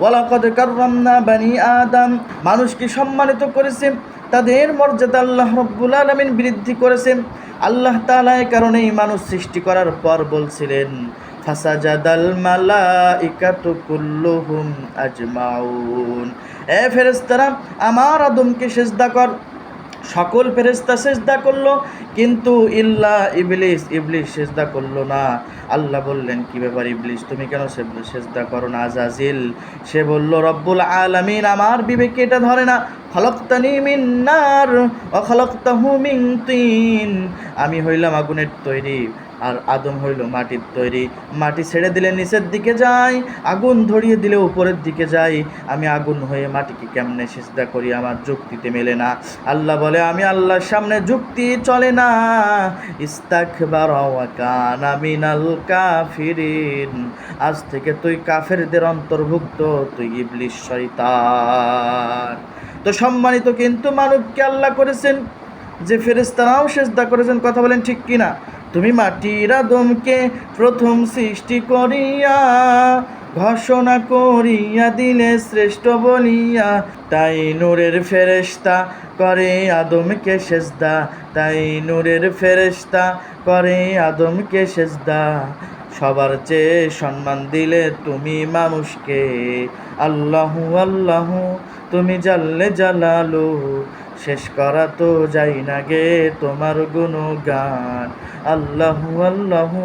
ওয়ালাকদ কাররামনা বানি আদম। মানুষকে সম্মানিত করেছে? তাদের মর্যাদা আল্লাহ রব্বুল আলমিন বৃদ্ধি করেছেন আল্লাহ এই কারণেই মানুষ সৃষ্টি করার পর বলছিলেন, ফাসাজাদাল মালাইকাতু কুল্লুহুম আজমাউন। এ ফেরেস্তারা আমার আদমকে সেজদা কর। সকল ফেরেস্তা সেজদা করল, কিন্তু ইল্লা ইবলিস ইবলিস সেজদা করল না। আল্লাহ বললেন, কি ব্যাপার ইবলিস? তুমি কেন সেজদা করো না আজাজিল সে বলল, রব্বুল আলামিন আমার বিবেকে এটা ধরে না। খলকতানি মিন নার হুমিং তিন। আমি হইলাম আগুনের তৈরি। আর আদম হইল মাটির তৈরি। মাটি ছেড়ে দিলে নিচের দিকে যায় আগুন ধরিয়ে দিলে উপরের দিকে যাই। আমি আগুন হয়ে মাটিকে কেমনে সেজদা করি আমার যুক্তিতে মেলে না। আল্লাহ বলে, আমি আল্লাহর সামনে যুক্তি চলে না। ইস্তাকবার কাফিরিন। আজ থেকে তুই কাফেরদের অন্তর্ভুক্ত, তুই ইবলিশ শয়তান। তো সম্মানিত কিন্তু মানবকে আল্লাহ করেছেন, যে ফেরেস্তারাও সেজদা করেছেন। কথা বলেন ঠিক কিনা? তুমি মাটির আদমকে প্রথম সৃষ্টি করিয়া, ঘোষণা করিয়া দিলে শ্রেষ্ঠ বলিয়া, তাই নূরের ফেরেস্তা করে আদমকে সেজদা, তাই নূরের ফেরেস্তা করে আদমকে সেজদা। সবার চেয়ে সম্মান দিলে তুমি মানুষকে, আল্লাহু আল্লাহু, তুমি জাল্লে জালালু শেষ করা তো যাই না গে তোমার গুণগান। আল্লাহ আল্লাহু।